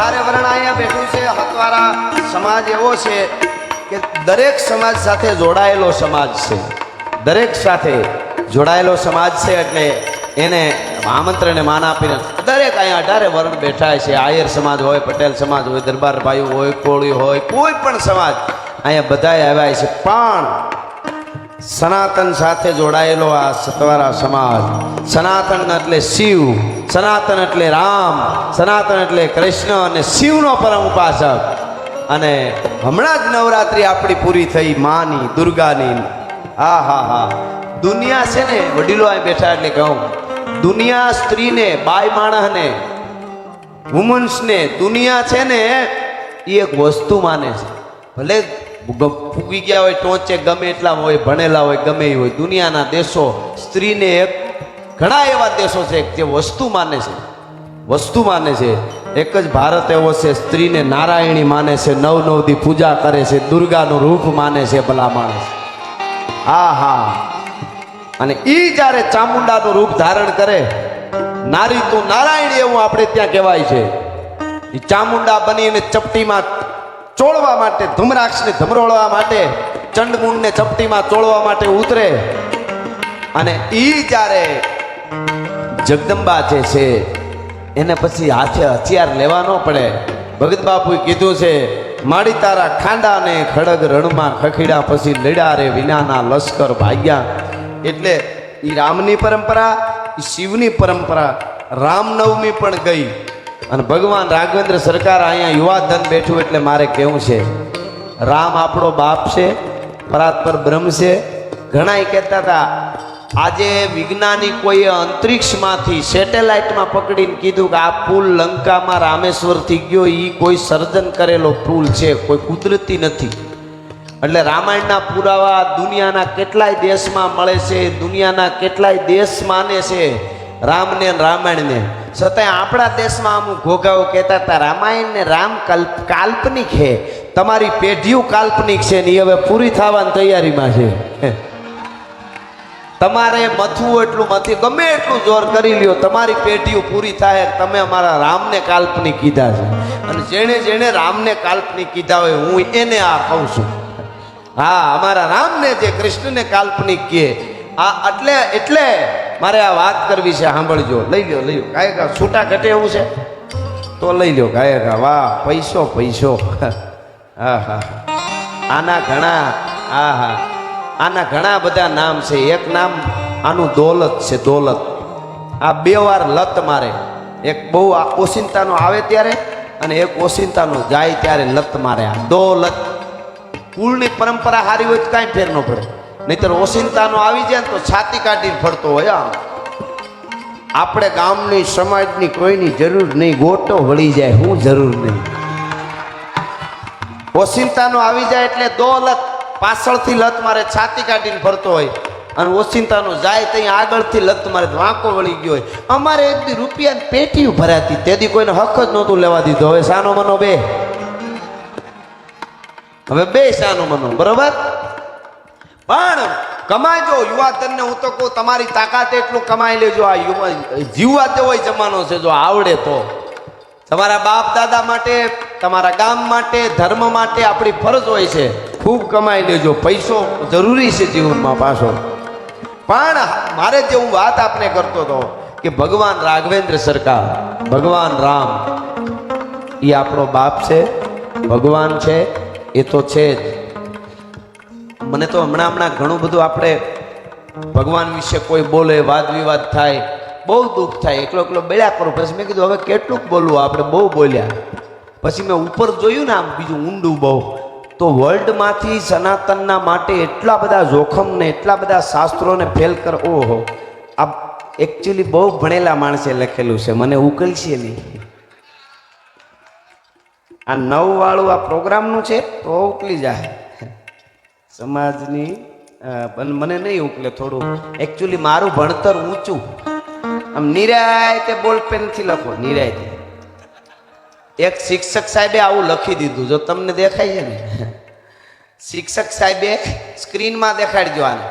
હારે વર્ણ અહીંયા બેઠું છે. હતવારા સમાજ એવો છે કે દરેક સમાજ સાથે જોડાયેલો સમાજ છે. દરેક સાથે જોડાયેલો સમાજ છે એટલે એને આમંત્રણને માન આપીને દરેક અહીંયા અઢારે વર્ણ બેઠા છે. આયર સમાજ હોય, પટેલ સમાજ હોય, દરબાર ભાઈ હોય, કોળી હોય, કોઈ પણ સમાજ અહીંયા બધાય આવ્યા છે. પણ સનાતન સાથે જોડાયેલો આ સતવારા સમાજ. સનાતન એટલે શિવ, સનાતન એટલે રામ, સનાતન એટલે કૃષ્ણ અને શિવનો પરમ ઉપાસક. અને હમણાં જ નવરાત્રિ આપણી પૂરી થઈ માની, દુર્ગાની. હા હા હા. દુનિયા છે ને, વડીલો અહીં બેઠા એટલે કહું. દુનિયા સ્ત્રીને, બાય માણસને વુમન્સને દુનિયા છે ને, એ એક વસ્તુ માને છે. ભલે ફૂગી ગયા હોય ટોચે ગમે એટલા હોય, ભણેલા હોય, ગમે એ હોય. દુનિયાના દેશો સ્ત્રીને એક, ઘણા એવા દેશો છે જે વસ્તુ માને છે. વસ્તુ માને છે. એક જ ભારત એવો છે, સ્ત્રીને નારાયણી માને છે નવ નવ પૂજા કરે છે, દુર્ગાનું રૂપ માને છે ભલા માણસ હા હા. અને એ જ્યારે ચામુંડાનું રૂપ ધારણ કરે, નારી તું નારાયણ એવું આપણે ત્યાં કહેવાય છે. એ ચામુંડા બની અને ચપટીમાં ચોળવા માટે ધુમરાક્ષને ધમરોળવા માટે ચંડમુંડને ચપટીમાં ચોળવા માટે ઉતરે. અને ઈ જ્યારે જગદંબા જે છે, એને પછી હાથે હથિયાર લેવા ન પડે. ભગત બાપુએ કીધું છે, માડી તારા ખાંડાને ખડગ રણમાં ખખીડા પછી લડ્યા રે વિનાના લશ્કર ભાગ્યા. એટલે એ રામની પરંપરા શિવની પરંપરા, રામનવમી પણ ગઈ. અને ભગવાન રાઘવેન્દ્ર સરકાર અહીંયા યુવાધન બેઠું એટલે મારે કહેવું છે, રામ આપણો બાપ છે, પરાત્પર બ્રહ્મ છે. ઘણાય કહેતા હતા, આજે વિજ્ઞાનિકોએ અંતરિક્ષમાંથી સેટેલાઇટમાં પકડીને કીધું કે આ પુલ લંકામાં રામેશ્વરથી ગયો એ કોઈ સર્જન કરેલો પુલ છે, કોઈ કુદરતી નથી. એટલે રામાયણના પુરાવા દુનિયાના કેટલાય દેશમાં મળે છે, દુનિયાના કેટલાય દેશ માને છે. રામને રામાયણને. છતાંય આપણા દેશમાં અમુક ઘોઘાઓ કહેતા હતા, રામાયણ ને રામ કલ્પ, કાલ્પનિક છે તમારી પેઢીઓ કાલ્પનિક છે ને એ હવે પૂરી થવાની તૈયારીમાં છે. તમારે મથવું એટલું મથી ગમે એટલું જોર કરી લ્યો, તમારી પેઢીઓ પૂરી થાય તમે અમારા રામને કાલ્પનિક કીધા છે. અને જેણે જેણે રામને કાલ્પનિક કીધા હોય, હું એને આ કહું છું. હા, અમારા રામને જે કૃષ્ણને કાલ્પનિક કહે, આ એટલે એટલે મારે આ વાત કરવી છે, સાંભળજો. લઈ લો લઈ લો ગાયકા છૂટા ઘટે એવું છે? તો લઈ લો ગાયકા વાહ, પૈસો પૈસો. હા હા આના ઘણા, હા હા. આના ઘણા બધા નામ છે. એક નામ આનું દોલત છે, દોલત. આ બે વાર લત મારે. એક બહુ આ ઓસિંતાનો આવે ત્યારે અને એક ઓસિંતાનો જાય ત્યારે લત મારે આ દોલત. કુળની પરંપરા સારી હોય તો કાંઈ ફેર ન પડે. નહીતર ઓસિંતાનો આવી જાય ને તો છાતી કાઢીને ફરતો હોય આમ. આપણે ગામની સમાજની કોઈની જરૂર નહીં, ગોટો વળી જાય, હું જરૂર નહીં. ઓસિંતાનો આવી જાય એટલે દો લત, પાછળથી લત મારે છાતી કાઢીને ફરતો હોય. અને ઓસિંતાનો જાય ત્યાં આગળથી લત મારે વાંકો વળી ગયો હોય. અમારે એક દી રૂપિયાની પેટી ભરાતી તેથી કોઈને હક જ નહોતું લેવા દીધો. હવે સાનો મનો બે. હવે બે સાનો મનો, બરોબર? પણ કમાજો યુવાધનને હું તો કહું, તમારી તાકાત એટલું કમાઈ લેજો. આ યુવા જીવવા તેવો જમાનો છે, જો આવડે તો. તમારા બાપ દાદા માટે, તમારા ગામ માટે, ધર્મ માટે આપણી ફરજ હોય છે. ખૂબ કમાઈ લેજો. પૈસો જરૂરી છે જીવનમાં પાછો. પણ મારે જે હું વાત આપને કરતો હતો કે ભગવાન રાઘવેન્દ્ર સરકાર, ભગવાન રામ એ આપણો બાપ છે, ભગવાન છે, એ તો છે જ. મને તો હમણાં હમણાં ઘણું બધું આપણે ભગવાન વિશે કોઈ બોલે, વાદ વિવાદ થાય, બહુ દુઃખ થાય, એકલો એકલો બળ્યા કરું. પછી મેં કીધું, હવે કેટલુંક બોલવું આપણે બહુ બોલ્યા. પછી મેં ઉપર જોયું ને આમ બીજું ઊંડું બહુ. તો વર્લ્ડમાંથી સનાતનના માટે એટલા બધા જોખમને, એટલા બધા શાસ્ત્રોને ફેલ કર ઓહો. આ એકચ્યુઅલી બહુ ભણેલા માણસે લખેલું છે. મને ઉકલશે નહીં. આ નવવાળું આ પ્રોગ્રામનું છે, તો ઉકલી જાય. સમાજની પણ મને નહીં ઉકલે થોડું. એકચ્યુઅલી મારું ભણતર ઊંચું. આમ નિરાયતે બોલ પેનથી લખો, નિરાયતે. એક શિક્ષક સાહેબે આવું લખી દીધું. જો તમને દેખાય છે ને? શિક્ષક સાહેબે સ્ક્રીનમાં દેખાડજો આને.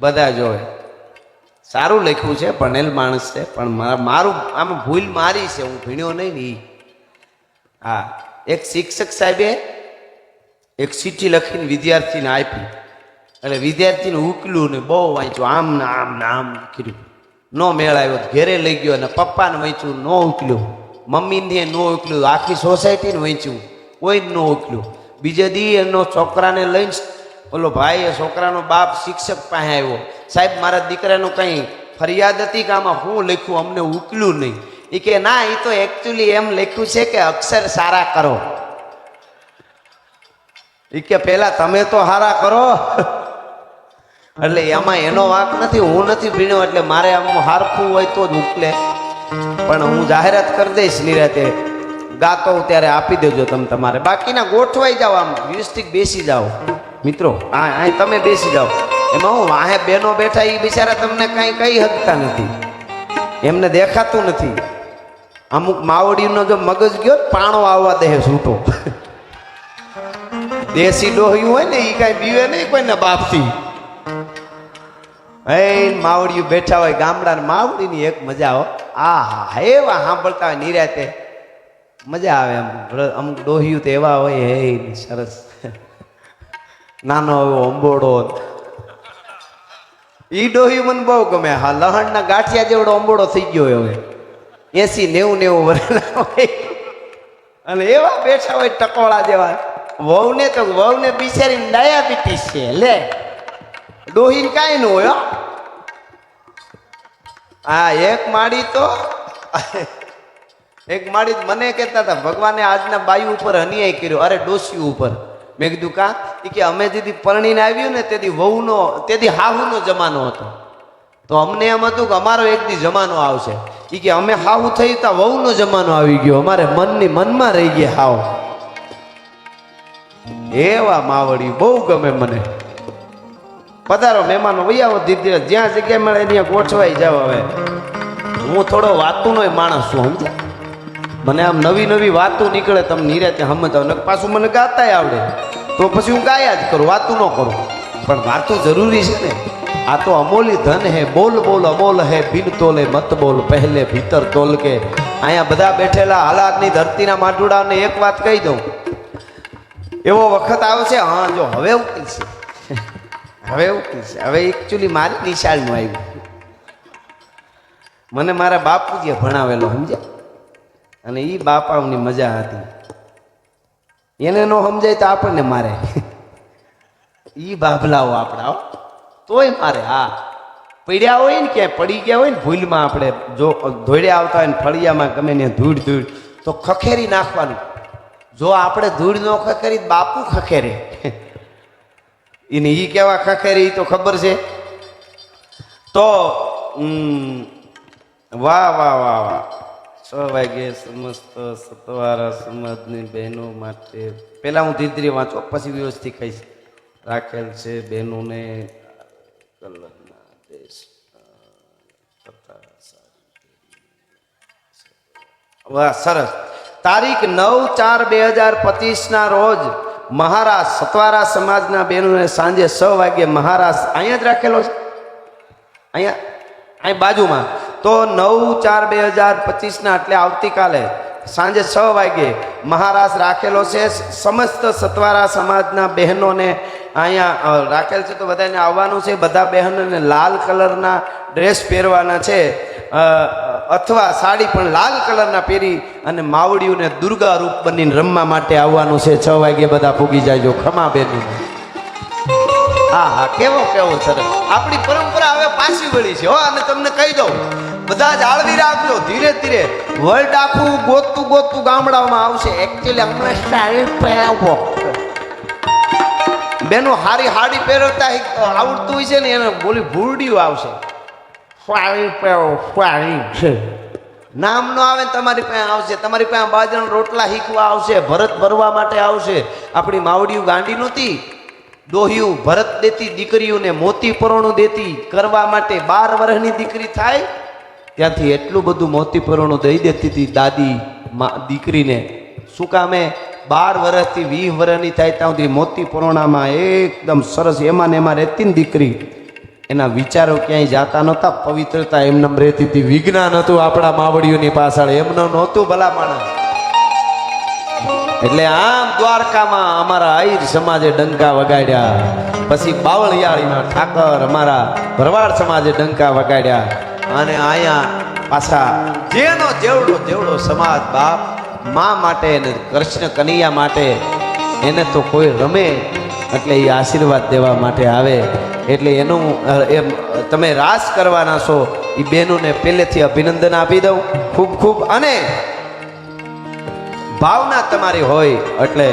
બધા જોવે. સારું લખ્યું છે, ભણેલ માણસ છે, પણ મારું આમ ભૂલ મારી છે. હું ભીણ્યો નહીં ને હા. એક શિક્ષક સાહેબે એક ચીઠી લખીને વિદ્યાર્થીને આપી. એટલે વિદ્યાર્થીને ઉકલ્યું ને બહુ વાંચ્યું આમ ને આમ ને આમ કર્યું. નો મેળ આવ્યો તો ઘેરે લઈ ગયો અને પપ્પાને વાંચ્યું, નો ઉકલ્યું. મમ્મીને નો ઉકલ્યું, આખી સોસાયટીને વાંચ્યું, કોઈ નો ઉકલ્યું. બીજે દી એનો છોકરાને લઈને ઓલો ભાઈ એ છોકરાનો બાપ શિક્ષક પાસે આવ્યો. સાહેબ, મારા દીકરાનું કંઈ ફરિયાદ હતી કે આમાં હું લખ્યું? અમને ઉકલ્યું નહીં. એ કે, ના એ તો એકચ્યુઅલી એમ લખ્યું છે કે અક્ષર સારા કરો. એ કે પેલા તમે તો હારા કરો. એટલે એમાં એનો વાંક નથી, હું નથી ભીણ્યો, એટલે મારે આમ હારખું હોય તો જ ઉકલે. પણ હું જાહેરાત કરી દઈશ નિરાતે. ગાતો ત્યારે આપી દેજો તમે તમારે. બાકીના ગોઠવાઈ જાઓ આમ વ્યવસ્થિત બેસી જાઓ. મિત્રો હા અહીં તમે બેસી જાઓ. એમાં હું વાહે બેનો બેઠા એ બિચારા તમને કાંઈ કહી શકતા નથી. એમને દેખાતું નથી. અમુક માવડીનો જો મગજ ગયો પાણો આવવા દે છૂટો. દેશી ડોહ્યું હોય ને એ કાંઈ પીવે નહીં કોઈને બાપથી. હે માવડિયું બેઠા હોય ગામડાની માવડીની એક મજા હો. આ હા, એવા સાંભળતા હોય નિરાતે. મજા આવે એમ. અમુક ડોહ્યું તો એવા હોય, હે સરસ. નાનો એવો અંબોડો. ઈ ડોહ્યું મને બહુ ગમે. હા, લહણના ગાંઠિયા જેવડો અંબોડો થઈ ગયો હવે. એસી નેવું નેવું વર્ષના હોય. અને એવા બેઠા હોય ટકોળા જેવા. વહુને તો વહુને બિચારી ડાયાબિટીસ છે, લે. ડોહીને કાંઈ ન હોય, હો. એક માળી તો, એક માળી મને કહેતા હતા, ભગવાને આજના બાયુ ઉપર અન્યાય કર્યો, અરે ડોસી ઉપર. મેં કીધું, કા? કે, અમે જેથી પરણીને આવ્યું ને, તેથી વહુનો, તેથી હાહુનો જમાનો હતો. તો અમને એમ હતું કે, અમારો એક દી જમાનો આવશે. ઈ કે, અમે હાવ થઈ તા વહુનો જમાનો આવી ગયો, અમારે મનની મનમાં રહી ગયા હાવ. એવા માવડી બહુ ગમે મને. પધારો, મહેમાનો વૈયાવો ધીરે જ્યાં જગ્યા મળે ત્યાં ગોઠવાઈ જાવ હવે. હું થોડો વાતુનો માણસ છું સમજા મને આમ નવી નવી વાતો નીકળે તમે નિરાતે સમજાવ ને પાછું મને ગાતાય આવડે. તો પછી હું ગાયા જ કરું, વાતું ન કરું. પણ વાતું જરૂરી છે ને. આ તો અમોલી ધન હે, બોલ બોલ અમોલ હે બિન તોલે મત બોલ, પહેલે ભીતર તોલ કે અહીંયા બધા બેઠેલા હાલાતની ધરતીના માટુડાને એક વાત કહી દઉં. એવો વખત આવશે હા, જો, હવે ઉકેલશે હવે ઉકેલશે હવે એકચ્યુઅલી મારી નિશાળનું આવ્યું. મને મારા બાપુજીએ ભણાવેલો, સમજ્યા? અને એ બાપાઓની મજા હતી. એને ન સમજાય તો આપણને મારે. એ બાબલાઓ આપણા. તોય મારે, હા. પડ્યા હોય ને ક્યાંય, પડી ગયા હોય ને, ભૂલમાં આપણે જો ધોળ્યા આવતા હોય ને, ફળિયામાં ગમે ને ધૂળ ધૂળ, તો ખખેરી નાખવાનું. જો આપણે ધૂળ ન ખખેરી બાપુ ખખેરે. એને એ કેવા ખખેરી એ તો ખબર છે? તો વાહ વાહ વાહ વાહ. છ વાગે સમસ્ત સતવારા સમાજની બહેનો માટે પહેલાં હું ધીરે ધીરે વાંચો, પછી વ્યવસ્થિત કહીશ. રાખેલ છે બહેનોને કલરના દેશ. વાહ, સરસ. તારીખ નવ ચાર બે હજાર પચીસના રોજ મહારાજ સતવારા સમાજના બહેનોને સાંજે છ વાગે મહારાજ અહીંયા જ રાખેલો છે. અહીંયા અહીં બાજુમાં. તો નવ ચાર બે હજાર પચીસના, એટલે આવતીકાલે સાંજે છ વાગે મહારાજ રાખેલો છે. સમસ્ત સતવારા સમાજના બહેનોને અહીંયા રાખેલ છે તો બધાને આવવાનું છે. બધા બહેનોને લાલ કલરના ડ્રેસ પહેરવાના છે. અથવા સાડી પણ લાલ કલરના પહેરી અને માવડીઓને દુર્ગા રૂપ બનીને રમવા માટે આવવાનું છે. છ વાગે બધા પૂગી જાયજો ખમા બેની હા હા, કેવો કેવો સરસ. આપણી પરંપરા હવે પાછી વળી છે. હો, અને તમને કહી દઉં. બધા જ આળવી રાખજો. ધીરે ધીરે વર્લ્ડ આખું ગોતતું ગોતતું ગામડાઓમાં આવશે. એકચ્યુઅલી અમને સારી પહેરાવો બેનો હારી હાડી પહેરતા આવડતું હોય છે ને એને બોલી ભૂરડીઓ આવશે. સારી પહેરો સારી છે. નામ ન આવે તમારી પાસે આવશે. તમારી પાસે બાજણ રોટલા શીખવા આવશે ભરત ભરવા માટે આવશે. આપણી માવડીયું ગાંડી નહોતી. ડોહિયું ભરત દેતી દીકરીઓને મોતી પરોણું દેતી. કરવા માટે બાર વર્ષની દીકરી થાય ત્યાંથી એટલું બધું મોતીપુરણું દઈ દેતી હતી દાદી મા, દીકરીને. શું કામે બાર વર્ષથી વીસ વર્ષની થાય ત્યાં સુધી મોતી પરોણામાં એકદમ સરસ એમાં ને એમાં રહેતી ને દીકરી. એના વિચારો ક્યાંય જાતા નહોતા, પવિત્રતા એમનેમ રહેતી હતી. વિજ્ઞાન હતું આપણા માવડીઓની પાછળ, એમનો નહોતું ભલા માણસ એટલે આમ દ્વારકામાં અમારા આહિર સમાજે ડંકા વગાડ્યા. પછી બાવળિયાળીમાં ઠાકર અમારા ભરવાડ સમાજે ડંકા વગાડ્યા. અને અહીંયા પાછા જેનો જેવડો જેવડો સમાજ બાપ, મા માટે અને કૃષ્ણ કનૈયા માટે, એને તો કોઈ રમે એટલે એ આશીર્વાદ દેવા માટે આવે. એટલે એનું એમ, તમે રાસ કરવાના છો, એ બહેનોને પહેલેથી અભિનંદન આપી દઉં. ખૂબ ખૂબ અને ભાવના તમારી હોય એટલે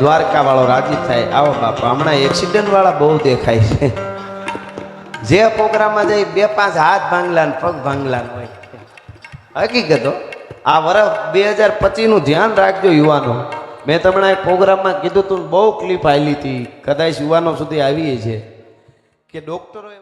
દ્વારકા વાળો રાજી થાય. આવો બાપા, હમણાં એક્સિડન્ટ વાળા બહુ દેખાય છે. જે પ્રોગ્રામમાં જઈ બે પાંચ હાથ ભાંગલા ને પગ ભાંગલા હોય. હકીકતો આ વર્ષ બે હજાર પચીસનું ધ્યાન રાખજો યુવાનો. મેં તમને એક પ્રોગ્રામમાં કીધું તું બહુ ક્લિપ આવેલી હતી. કદાચ યુવાનો સુધી આવી છે કે ડોક્ટરોએ